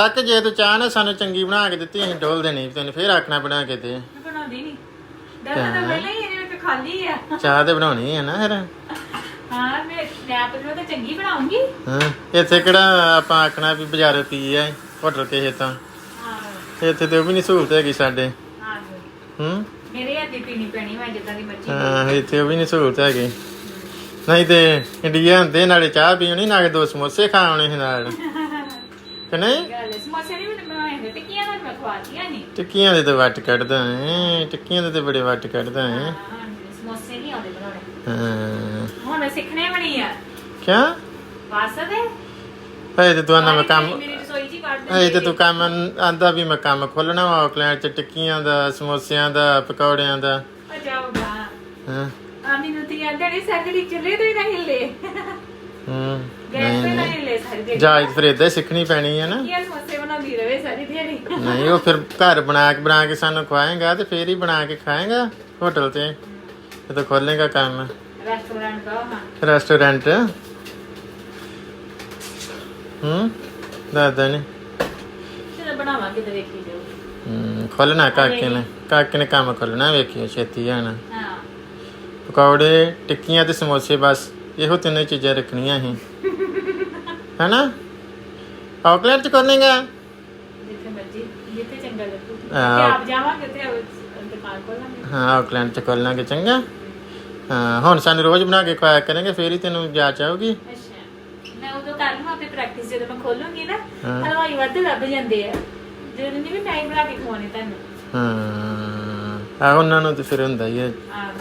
ਕੱਕ ਜੇ ਤੂੰ ਚਾਹ ਨਾ ਸਾਨੂੰ ਚੰਗੀ ਬਣਾ ਕੇ ਦਿੱਤੀ ਅਸੀਂ ਡੋਲ ਦੇਣੀ ਤੈਨੂੰ ਫੇਰ ਆਖਣਾ ਬਣਾ ਕੇ ਦੇ। ਮੈਂ ਬਣਾਉਂਦੀ ਨਹੀਂ। ਦਰਦ ਤਾਂ ਪਹਿਲਾਂ ਹੀ ਇਹਨੇ ਵਿੱਚ ਖਾਲੀ ਆ। ਚਾਹ ਤੇ ਬਣਾਉਣੀ ਹੈ ਨਾ ਫਿਰ। ਹਾਂ ਮੈਂ ਸਨੈਪ ਨੂੰ ਤਾਂ ਚੰਗੀ ਬਣਾਉਂਗੀ। ਹਾਂ ਇੱਥੇ ਕਿਹੜਾ ਆਪਾਂ ਆਖਣਾ ਵੀ ਬਾਜ਼ਾਰੋਂ ਪੀ ਆ ਹੋਟਲ ਕਿਸੇ ਤਾਂ। ਹਾਂ। ਇੱਥੇ ਤੇ ਉਹ ਵੀ ਨਹੀਂ ਸਹੂਲਤ ਹੈਗੀ ਸਾਡੇ। ਹਾਂ ਹੂੰ? ਮੇਰੇ ਹੱਥ ਦੀ ਪੀਣੀ ਪੈਣੀ ਵਾ ਜਿੱਦਾਂ ਦੀ ਮਰਜ਼ੀ ਹਾਂ ਇੱਥੇ ਉਹ ਵੀ ਨਹੀਂ ਸਹੂਲਤ ਹੈਗੀ। ਨਹੀਂ ਤੇ ਇੰਡੀਆ ਹੁੰਦੇ ਨਾਲੇ ਚਾਹ ਪੀਣੀ ਨਾਲੇ ਦੋ ਸਮੋਸੇ ਖਾਣੇ ਸੀ ਨਾਲ। ਕਿ ਨਹੀਂ? ਗੱਲ ਹੈ, ਸਮੋਸੇ ਨਹੀਂ ਮੈਨੂੰ ਬਣਾਏ ਹੁੰਦੇ ਟਿੱਕੀਆਂ ਨਾਲ ਮੈਂ ਖਵਾਤੀਆਂ ਨਹੀਂ ਟਿੱਕੀਆਂ ਦੇ ਤੇ ਵੱਟ ਕੱਢਦਾ ਹੈ। ਟਿੱਕੀਆਂ ਦੇ ਤੇ ਬੜੇ ਵੱਟ ਕੱਢਦਾ ਹੈ। ਹਾਂ ਸਮੋਸੇ ਨਹੀਂ ਆਉਂਦੇ ਬਣਾਉਣੇ। ਹਾਂ। ਹੁਣ ਸਿੱਖਣੇ ਬਣੀ ਆ। ਕਿਆ? ਬਸ ਦੇ। ਹਏ ਤੇ ਤੂੰ ਆਂਦਾ ਮੈਂ ਕੰਮ ਮੇਰੀ ਰਸੋਈ ਜੀ ਕੱਢ ਹਏ ਤੇ ਤੂੰ ਕੰਮ ਆਂਦਾ ਵੀ ਮੈਂ ਕੰਮ ਖੋਲਣਾ ਵਾ ਆਕਲੈਂਡ ਚ ਟਿੱਕੀਆਂ ਦਾ ਸਮੋਸਿਆਂ ਦਾ ਪਕੌੜਿਆਂ ਦਾ। ਆ ਜਾਊਗਾ ਹਾਂ। ਆ ਮੈਨੂੰ ਤੇ ਆਂਦਾ ਨਹੀਂ ਸੈਕੜੀ ਚੱਲੇ ਤੇ ਨਾ ਹਿੱਲੇ। ਹੂੰ। ਗੈਸ ਤੇ ਹਿੱਲੇ ਸਾਰੀ ਦਿਹਾੜੀ ਜਾਇਜ਼ ਫਿਰ ਹੀ ਸਿੱਖਣੀ ਪੈਣੀ ਹੈ ਨਾ। ਕੀ ਸਮੋਸੇ ਬਣਾਉਂਦੀ ਰਵੇ ਸਾਰੀ ਦਿਹਾੜੀ। ਨਹੀਂ ਉਹ ਫਿਰ ਘਰ ਬਣਾ ਕੇ ਬਣਾ ਕੇ ਸਾਨੂੰ ਖਵਾਏਗਾ ਤੇ ਫੇਰ ਹੀ ਬਣਾ ਕੇ ਖਾਏਗਾ ਹੋਟਲ ਤੇ। ਜਦੋਂ ਖੋਲੇਗਾ ਕੰਮ। ਰੈਸਟੋਰੈਂਟ ਦਾ ਹਾਂ। ਰੈਸਟੋਰੈਂਟ ਹੂੰ? ਦਾਦਾ ਨੇ। ਚਲੋ ਬਣਾਵਾਂਗੇ ਤੇ ਵੇਖੀ ਜਾਓ। ਹੂੰ ਖੋਲਣਾ ਕਾਕੇ ਨੇ। ਕਾਕੇ ਨੇ ਕੰਮ ਖੋਲਣਾ ਵੇਖਿਓ ਛੇਤੀ ਆਣਾ। ਹਾਂ। ਪਕੌੜੇ ਟਿੱਕੀਆਂ ਤੇ ਸਮੋਸੇ ਬਸ ਇਹੋ ਤਿੰਨੇ ਚੀਜ਼ਾਂ ਰੱਖਣੀਆਂ ਸੀ। ਹੈਨਾ? ਆਕਲੈਂਡ ਚ ਖੋਲੇਗਾ ਜਿੱਥੇ ਮਰਜ਼ੀ ਜਿੱਥੇ ਚੰਗਾ ਲੱਗੂ। ਤੇ ਆਪ ਜਾਵਾਂਗੇ ਤੇ ਆਪ ਦੁਕਾਨ ਖੋਲਾਂਗੇ। ਹਾਂ ਆਕਲੈਂਡ ਚ ਖੋਲਾਂਗੇ ਚੰਗਾ। ਹਾਂ ਹੁਣ ਸਾਨੂੰ ਰੋਜ਼ ਬਣਾ ਕੇ ਖਵਾਇਆ ਕਰਾਂਗੇ ਫੇਰ ਹੀ ਤੈਨੂੰ ਜਾਚ ਆਊਗੀ। ਅੱਛਾ। ਮੈਂ ਉਦੋਂ ਕਰ ਲਵਾਂ ਆਪਣੀ ਪ੍ਰੈਕਟਿਸ ਜਦੋਂ ਮੈਂ ਖੋਲੂੰਗੀ ਨਾ। ਹਲਵਾਈ ਵੱਧ ਲੱਭ ਜਾਂਦੇ ਆ। ਜਦੋਂ ਨਹੀਂ ਵੀ ਮੈਂ ਹੀ ਬਣਾ ਕੇ ਖਵਾਉਣੀ ਤੁਹਾਨੂੰ। ਹਾਂ। ਆ ਉਹਨਾਂ ਨੂੰ ਤੇ ਫਿਰ ਹੁੰਦਾ ਹੀ ਹੈ ਆਹ